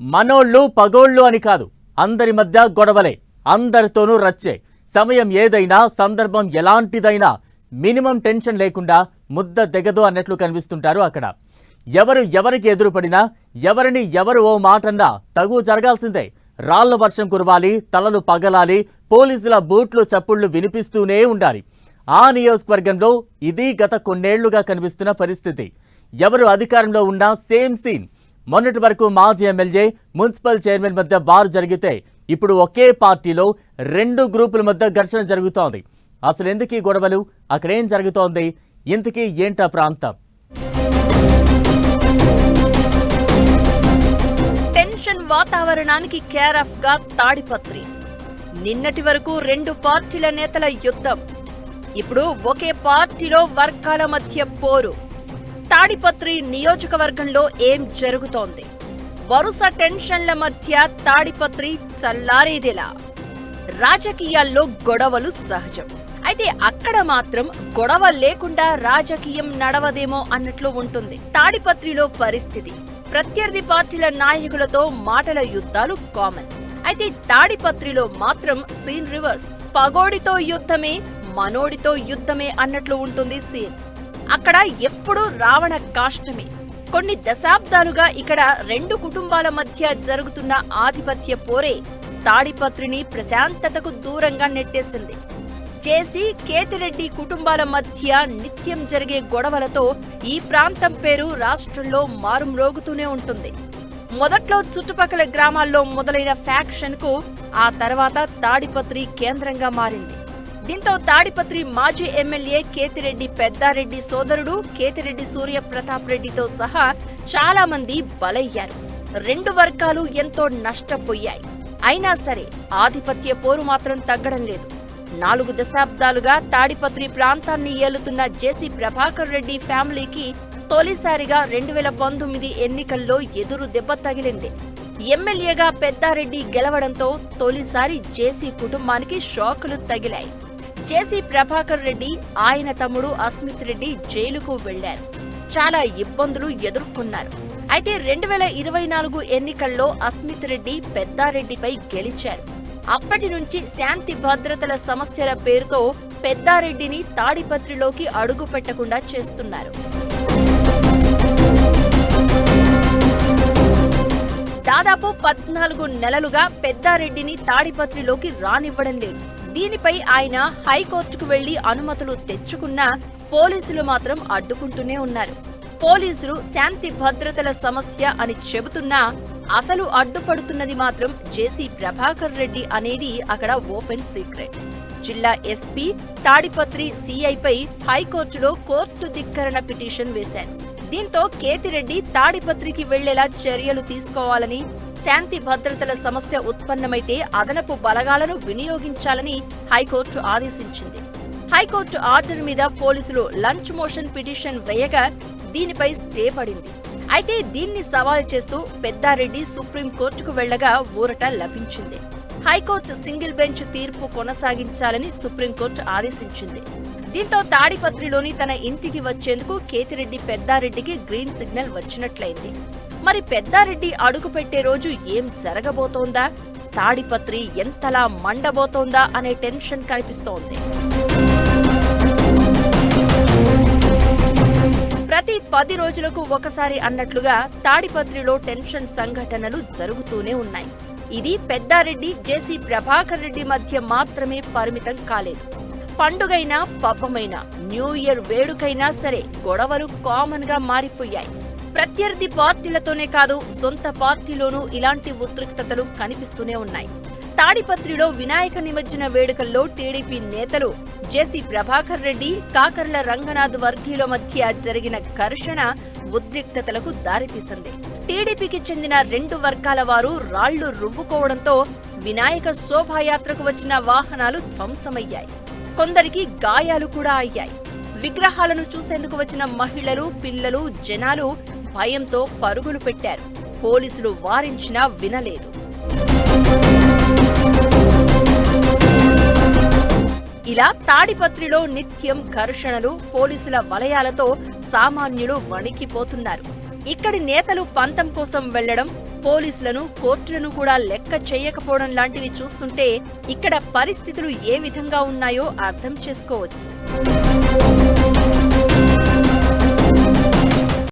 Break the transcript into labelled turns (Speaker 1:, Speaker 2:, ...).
Speaker 1: మనోళ్ళు పగోళ్ళు అని కాదు అందరి మధ్య గొడవలే అందరితోనూ రచ్చే. సమయం ఏదైనా సందర్భం ఎలాంటిదైనా మినిమం టెన్షన్ లేకుండా ముద్ద దిగదు అన్నట్లు కనిపిస్తుంటారు అక్కడ. ఎవరు ఎవరికి ఎదురుపడినా ఎవరిని ఎవరు ఓ మాటన్నా తగు జరగాల్సిందే. రాళ్ళ వర్షం కురవాలి తలలు పగలాలి పోలీసుల బూట్లు చప్పుళ్ళు వినిపిస్తూనే ఉండాలి. ఆ నియోజకవర్గంలో ఇది గత కొన్నేళ్ళుగా కనిపిస్తున్న పరిస్థితి. ఎవరు అధికారంలో ఉన్నా సేమ్ సీన్. మొన్నటి వరకు మాజీ ఎమ్మెల్యే మున్సిపల్ చైర్మన్ మధ్య బార్ జరిగితే ఇప్పుడు ఒకే పార్టీలో రెండు గ్రూపుల మధ్య ఘర్షణ జరుగుతోంది. అసలు ఎందుకు ఈ గొడవలు? అక్కడేం జరుగుతోంది? ఇంతకీ ఏంటా ప్రాంతం?
Speaker 2: టెన్షన్ వాతావరణానికి కేర్గా తాడిపత్రి. నిన్నటి వరకు రెండు పార్టీల నేతల యుద్ధం. ఇప్పుడు ఒకే పార్టీలో వర్గాల మధ్య పోరు. తాడిపత్రి నియోజకవర్గంలో ఏం జరుగుతోంది? వరుస టెన్షన్ల మధ్య తాడిపత్రి చల్లారేదిలా? రాజకీయాల్లో గొడవలు సహజం. అయితే అక్కడ మాత్రం గొడవ లేకుండా రాజకీయం నడవదేమో అన్నట్లు ఉంటుంది తాడిపత్రిలో పరిస్థితి. ప్రత్యర్థి పార్టీల నాయకులతో మాటల యుద్ధాలు కామన్ అయితే తాడిపత్రిలో మాత్రం సీన్ రివర్స్ పగోడితో యుద్ధమే మనోడితో యుద్ధమే అన్నట్లు ఉంటుంది సీన్ అక్కడ ఎప్పుడూ రావణ కాష్టమే. కొన్ని దశాబ్దాలుగా ఇక్కడ రెండు కుటుంబాల మధ్య జరుగుతున్న ఆధిపత్య పోరే తాడిపత్రిని ప్రశాంతతకు దూరంగా నెట్టేసింది. చేసి కేతిరెడ్డి కుటుంబాల మధ్య నిత్యం జరిగే గొడవలతో ఈ ప్రాంతం పేరు రాష్ట్రంలో మారుమ్రోగుతూనే ఉంటుంది. మొదట్లో చుట్టుపక్కల గ్రామాల్లో మొదలైన ఫ్యాక్షన్కు ఆ తర్వాత తాడిపత్రి కేంద్రంగా మారింది. దీంతో తాడిపత్రి మాజీ ఎమ్మెల్యే కేతిరెడ్డి పెద్దారెడ్డి సోదరుడు కేతిరెడ్డి సూర్య ప్రతాప్ రెడ్డితో సహా చాలా మంది బలయ్యారు. రెండు వర్గాలు ఎంతో నష్టపోయాయి. అయినా సరే ఆధిపత్య పోరు మాత్రం తగ్గడం లేదు. నాలుగు దశాబ్దాలుగా తాడిపత్రి ప్రాంతాన్ని ఏలుతున్న జేసీ ప్రభాకర్ రెడ్డి ఫ్యామిలీకి తొలిసారిగా రెండు వేల పంతొమ్మిది ఎన్నికల్లో ఎదురు దెబ్బ తగిలింది. ఎమ్మెల్యేగా పెద్దారెడ్డి గెలవడంతో తొలిసారి జేసీ కుటుంబానికి షాకులు తగిలాయి. జేసీ ప్రభాకర్ రెడ్డి ఆయన తమ్ముడు అస్మిత్ రెడ్డి జైలుకు వెళ్ళారు చాలా ఇబ్బందులు ఎదుర్కొన్నారు. అయితే రెండు వేల ఇరవై నాలుగు ఎన్నికల్లో అస్మిత్ రెడ్డి పెద్దారెడ్డిపై గెలిచారు. అప్పటి నుంచి శాంతి భద్రతల సమస్యల పేరుతో పెద్దారెడ్డిని తాడిపత్రిలోకి అడుగు పెట్టకుండా చేస్తున్నారు. దాదాపు పద్నాలుగు నెలలుగా పెద్దారెడ్డిని తాడిపత్రిలోకి రానివ్వడం లేదు. దీనిపై ఆయన హైకోర్టుకు వెళ్ళి అనుమతులు తెచ్చుకున్నా పోలీసులు మాత్రం అడ్డుకుంటూనే ఉన్నారు. పోలీసులు శాంతి భద్రతల సమస్య అని చెబుతున్నా అసలు అడ్డుపడుతున్నది మాత్రం జేసీ ప్రభాకర్ రెడ్డి అనేది అక్కడ ఓపెన్ సీక్రెట్. జిల్లా ఎస్పీ తాడిపత్రి సీఐపై హైకోర్టులో కోర్టు ధిక్కరణ పిటిషన్ వేశారు. దీంతో కేతిరెడ్డి తాడిపత్రికి వెళ్ళేలా చర్యలు తీసుకోవాలని శాంతి భద్రతల సమస్య ఉత్పన్నమైతే అదనపు బలగాలను వినియోగించాలని హైకోర్టు ఆదేశించింది. హైకోర్టు ఆర్డర్ మీద పోలీసులు లంచ్ మోషన్ పిటిషన్ వేయగా దీనిపై స్టే పడింది. అయితే దీన్ని సవాల్ చేస్తూ పెద్దారెడ్డి సుప్రీంకోర్టుకు వెళ్ళగా ఊరట లభించింది. హైకోర్టు సింగిల్ బెంచ్ తీర్పు కొనసాగించాలని సుప్రీంకోర్టు ఆదేశించింది. దీంతో తాడిపత్రిలోని తన ఇంటికి వచ్చేందుకు కేతిరెడ్డి పెద్దారెడ్డికి గ్రీన్ సిగ్నల్ వచ్చినట్లయింది. మరి పెద్దారెడ్డి అడుగు పెట్టే రోజు ఏం జరగబోతోందా? తాడిపత్రి ఎంతలా మండబోతోందా అనే టెన్షన్ కనిపిస్తోంది. ప్రతి పది రోజులకు ఒకసారి అన్నట్లుగా తాడిపత్రిలో టెన్షన్ సంఘటనలు జరుగుతూనే ఉన్నాయి. ఇది పెద్దారెడ్డి జేసీ ప్రభాకర్ రెడ్డి మధ్య మాత్రమే పరిమితం కాలేదు. పండుగైనా పబ్బమైనా న్యూ ఇయర్ వేడుకైనా సరే గొడవలు కామన్గా మారిపోయాయి. ప్రత్యర్థి పార్టీలతోనే కాదు సొంత పార్టీలోనూ ఇలాంటి ఉద్రిక్తతలు కనిపిస్తూనే ఉన్నాయి. తాడిపత్రిలో వినాయక నిమజ్జన వేడుకల్లో టీడీపీ నేతలు జేసీ ప్రభాకర్ రెడ్డి కాకర్ల రంగనాథ్ వర్గీయుల మధ్య జరిగిన ఘర్షణ ఉద్రిక్తతలకు దారితీసింది. టీడీపీకి చెందిన రెండు వర్గాల వారు రాళ్ళు రువ్వుకోవడంతో వినాయక శోభాయాత్రకు వచ్చిన వాహనాలు ధ్వంసమయ్యాయి. కొందరికి గాయాలు కూడా అయ్యాయి. విగ్రహాలను చూసేందుకు వచ్చిన మహిళలు పిల్లలు జనాలు భయంతో పరుగులు పెట్టారు. పోలీసులు వారించినా వినలేదు. ఇలా తాడిపత్రిలో నిత్యం ఘర్షణలు పోలీసుల వలయాలతో సామాన్యులు వణికిపోతున్నారు. ఇక్కడి నేతలు పంతం కోసం వెళ్ళడం పోలీసులను కోర్టులను కూడా లెక్క చేయకపోవడం లాంటివి చూస్తుంటే ఇక్కడ పరిస్థితులు ఏ విధంగా ఉన్నాయో అర్థం చేసుకోవచ్చు.